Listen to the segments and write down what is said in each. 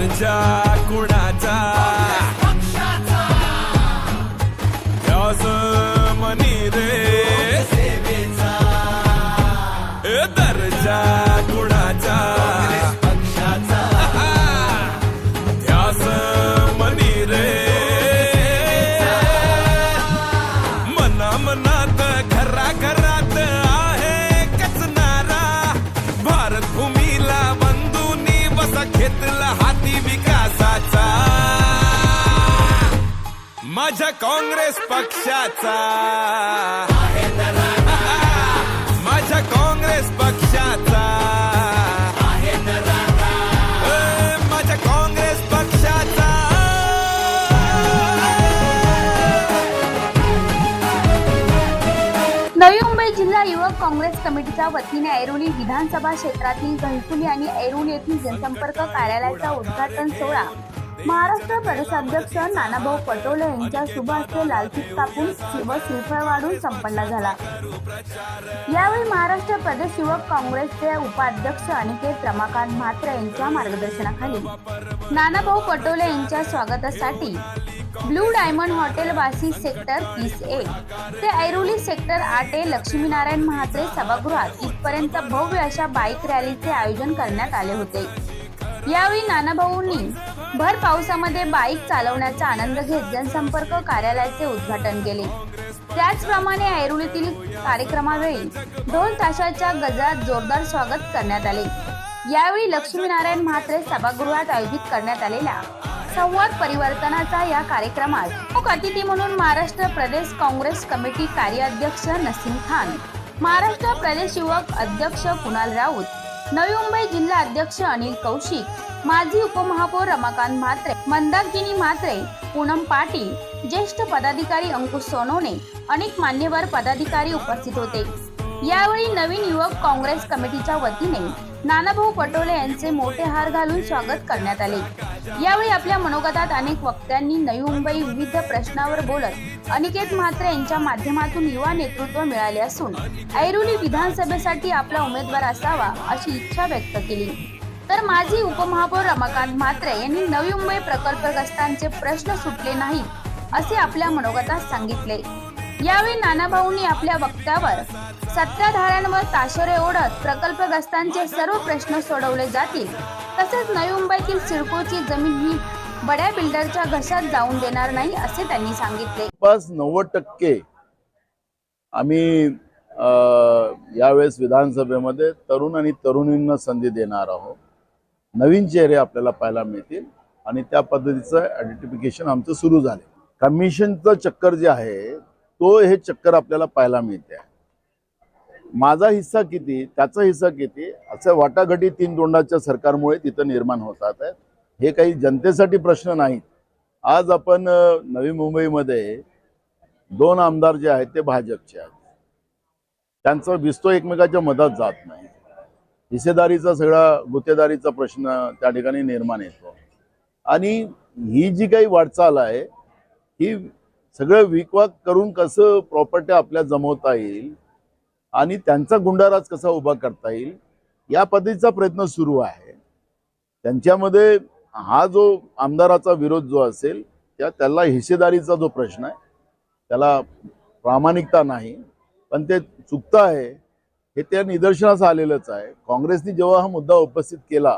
and die. माझ्या काँग्रेस पक्षाचा. माझ्या काँग्रेस पक्षाचा. माझ्या काँग्रेस पक्षाचा. नवी मुंबई जिल्हा युवक काँग्रेस कमिटीच्या वतीने ऐरोली विधानसभा क्षेत्रातील घणसोली आणि ऐरोली येथील जनसंपर्क कार्यालयाचा उद्घाटन सोहळा. महाराष्ट्र प्रदेशाध्यक्ष नानाभाऊ पटोले यांच्या शुभ हस्ते लालफीत कापून शिव श्रीफळ वाढून संपन्न झाला. यावेळी महाराष्ट्र प्रदेश युवक काँग्रेसचे उपाध्यक्ष अनिकेत रमाकांत म्हात्रे यांच्या मार्गदर्शनाखाली. नानाभाऊ पटोले यांच्या स्वागतासाठी blue diamond hotel Vashi sector तीस ए ते ऐरोली सेक्टर आठ ए लक्ष्मीनारायण महात्रे सभागृहात इथपर्यंत भव्य अशा बाईक रॅलीचे आयोजन करण्यात आले होते. यावेळी नानाभाऊंनी भर पावसामध्ये बाईक चालवण्याचा आनंद घेत जनसंपर्क कार्यालयाचे उद्घाटन केले. त्याचप्रमाणे ऐरोलीतील कार्यक्रमावेळी ढोल ताशाच्या गजरात जोरदार स्वागत करण्यात आले. यावेळी लक्ष्मीनारायण म्हात्रे सभागृहात आयोजित करण्यात आलेल्या संवाद परिवर्तनाचा या कार्यक्रमात प्रमुख अतिथी म्हणून महाराष्ट्र प्रदेश काँग्रेस कमिटी कार्याध्यक्ष नसीम खान महाराष्ट्र प्रदेश युवक अध्यक्ष कुणाल राऊत नवी मुंबई जिल्हा अध्यक्ष अनिल कौशिक माजी उपमहापौर रमाकांत म्हात्रे मंदाकिनी म्हात्रे पूनम पाटील ज्येष्ठ पदाधिकारी अंकुश सोनवणे अनेक मान्यवर पदाधिकारी उपस्थित होते. यावेळी नवीन युवक काँग्रेस कमिटीच्या वतीने नानाभाऊ पटोले यांचे मोठे हार घालून स्वागत करण्यात आले. यावेळी आपल्या मनोगतात अनेक वक्त्यांनी नवी मुंबई विविध प्रश्नावर बोलत अनिकेत म्हात्रे यांच्या माध्यमातून युवा नेतृत्व मिळाले असून ऐरोली विधानसभेसाठी आपला उमेदवार असावा अशी इच्छा व्यक्त केली. तर माजी उपमहापौर रमाकांत म्हात्रे यांनी नवी मुंबई प्रकल्पग्रस्तांचे प्रश्न सुटले नाहीत असे आपल्या मनोगतात सांगितले. यावेळी नानाभाऊंनी आपल्या वक्त्यावर सत्ताधाऱ्यांवर ताशेरे ओढत प्रकल्पग्रस्तांचे सर्व प्रश्न सोडवले जातील. तसेच नवी मुंबईतील सिडकोची जमीन ही बड्या बिल्डरच्या घशात जाऊन देणार नाही असे त्यांनी सांगितले. जवळपास नव्वद टक्के आम्ही यावेळेस विधानसभेमध्ये तरुण आणि तरुणींना संधी देणार आहोत. नवीन चेहरे आपल्याला पाहायला मिळतील आणि त्या पद्धतीचं आयडेंटिफिकेशन आमचं सुरू झाले कमिशनचं चक्कर जे आहे तो हे चक्कर आपल्याला पाहायला मिळते. माझा हिस्सा किती त्याचा हिस्सा किती असं वाटाघाटी तीन तोंडाच्या सरकारमुळे तिथं निर्माण होतात हे काही जनतेसाठी प्रश्न नाहीत. आज आपण नवी मुंबईमध्ये दोन आमदार जे आहेत ते भाजपचे आहेत. त्यांचा विस्तो एकमेकाच्या मधात जात नाही हिस्सेदारीचा सगळा गुत्तेदारीचा प्रश्न त्या ठिकाणी निर्माण येतो. आणि ही जी काही वाटचाल आहे ही सगळं विकवाक करून कसं प्रॉपर्टी आपल्या जमवता येईल आणि त्यांचा गुंडाराज कसा उभा करता येईल या पद्धतीचा प्रयत्न सुरू आहे. त्यांच्यामध्ये हा जो आमदाराचा विरोध जो असेल त्या त्याला हिस्सेदारीचा जो प्रश्न आहे त्याला प्रामाणिकता नाही पण ते चुकतं आहे. हे त्या निदर्शनास आलेलंच आहे. काँग्रेसने जेव्हा हा मुद्दा उपस्थित केला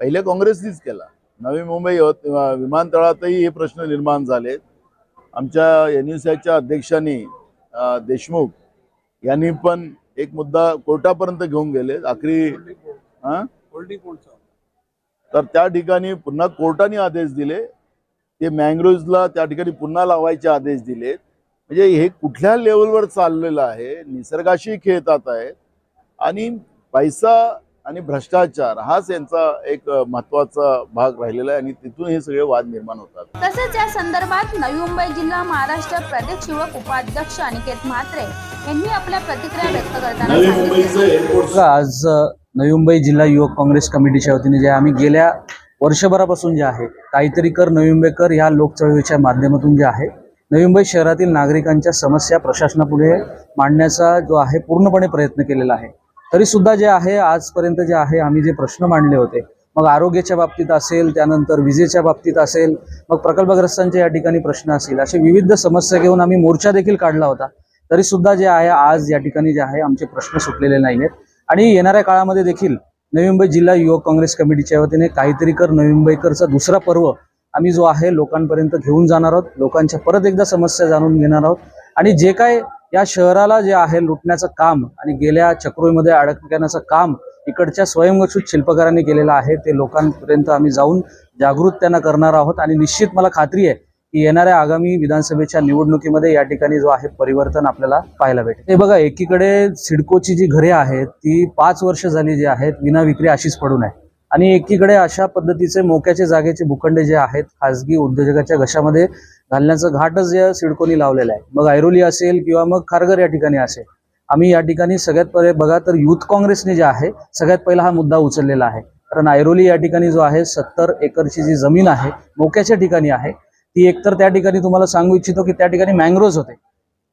पहिले काँग्रेसनीच केला. नवी मुंबई विमानतळातही हे प्रश्न निर्माण झाले आमच्या एन यू सी अध्यक्षांनी देशमुख यांनी पण एक मुद्दा कोर्टापर्यंत घेऊन गेले. आखरी तर त्या ठिकाणी पुन्हा कोर्टाने आदेश दिले. ते मँग्रोव्हजला त्या ठिकाणी पुन्हा लावायचे आदेश दिलेत. म्हणजे हे कुठल्या लेवलवर चाललेलं आहे? निसर्गाशी खेळतात आहेत. आणि पैसा आणि भ्रष्टाचार हाच यांचा एक महत्त्वाचा भाग राहिलेला आहे आणि तिथून हे सगळे वाद निर्माण होतात. तसेच या संदर्भात नवी मुंबई जिल्हा महाराष्ट्र प्रदेश युवक उपाध्यक्ष अनिकेत म्हात्रे यांनी आपल्या प्रतिक्रिया व्यक्त करताना आज नवी मुंबई जिल्हा युवक काँग्रेस कमिटीच्या वतीने जे आम्ही गेल्या वर्षभरापासून जे आहे काहीतरी कर नवी मुंबईकर ह्या लोकचळवळीच्या माध्यमातून जे आहे नवी मुंबई शहरातील नागरिकांच्या समस्या प्रशासनापुढे मांडण्याचा जो आहे पूर्णपणे प्रयत्न केलेला आहे. तरी सुद्धा जे आहे आजपर्यंत जे आहे आम्ही जे प्रश्न मांडले होते मग आरोग्याच्या बाबतीत असेल त्यानंतर विजेच्या बाबतीत असेल मग प्रकल्पग्रस्तांचे या ठिकाणी प्रश्न असतील असे विविध समस्या घेऊन आम्ही मोर्चा देखील काढला होता. तरी सुद्धा जे आहे आज या ठिकाणी जे आहे आमचे प्रश्न सुटलेले नाही आहेत आणि येणाऱ्या काळामध्ये देखील नवी मुंबई जिल्हा युवक काँग्रेस कमिटीच्या वतीने काहीतरी कर नवी मुंबईकरचा दुसरा पर्व आम्ही जो आहे लोकांपर्यंत घेऊन जाणार आहोत लोकांच्या परत एकदा समस्या जाणून घेणार आहोत. आणि जे काय या शहराला जे आहे लुटण्याचं काम आणि गेल्या चक्रोईमध्ये अडकण्याचं काम इकडच्या स्वयंघोषित शिल्पकारांनी केलेलं आहे ते लोकांपर्यंत आम्ही जाऊन जागृत त्यांना करणार आहोत. आणि निश्चित मला खात्री आहे की येणाऱ्या आगामी विधानसभेच्या निवडणुकीमध्ये या ठिकाणी जो आहे परिवर्तन आपल्याला पाहायला भेटेल. हे बघा एकीकडे सिडकोची जी घरे आहेत ती पाच वर्ष झाली जी आहेत विना विक्री अशीच पडून आहे. आणि एकीकडे अशा पद्धतीचे मोक्याचे जागेचे भूखंड जे आहेत खासगी उद्योजकाच्या घशामध्ये घालण्याचं घाटच जे सिडकोनी लावलेलं आहे. मग ऐरोली असेल किंवा मग खारघर या ठिकाणी असेल आम्ही या ठिकाणी सगळ्यात पहिले बघा तर युथ काँग्रेसने जे आहे सगळ्यात पहिला हा मुद्दा उचललेला आहे. कारण ऐरोली या ठिकाणी जो आहे सत्तर एकरची जी जमीन आहे मोक्याच्या ठिकाणी आहे. ती एकतर त्या ठिकाणी तुम्हाला सांगू इच्छितो की त्या ठिकाणी मँग्रोव्ज होते.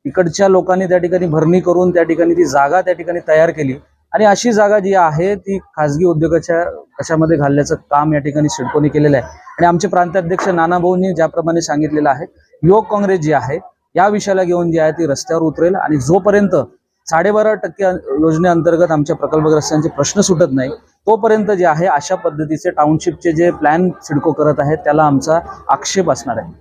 इकडच्या लोकांनी त्या ठिकाणी भरणी करून त्या ठिकाणी ती जागा त्या ठिकाणी तयार केली. आणि अशी जागा जी आहे ती खासगी उद्योगाच्या कशामध्ये घालण्याचं काम या ठिकाणी सिडकोने केलेलं आहे. आणि आमचे प्रांताध्यक्ष नानाभाऊंनी ज्याप्रमाणे सांगितलेलं आहे युवक काँग्रेस जी आहे या विषयाला घेऊन जी आहे ती रस्त्यावर उतरेल आणि जोपर्यंत साडेबारा टक्के योजनेअंतर्गत आमच्या प्रकल्पग्रस्तांचे प्रश्न सुटत नाही तोपर्यंत जे आहे अशा पद्धतीचे टाउनशिपचे जे प्लॅन सिडको करत आहे त्याला आमचा आक्षेप असणार आहे.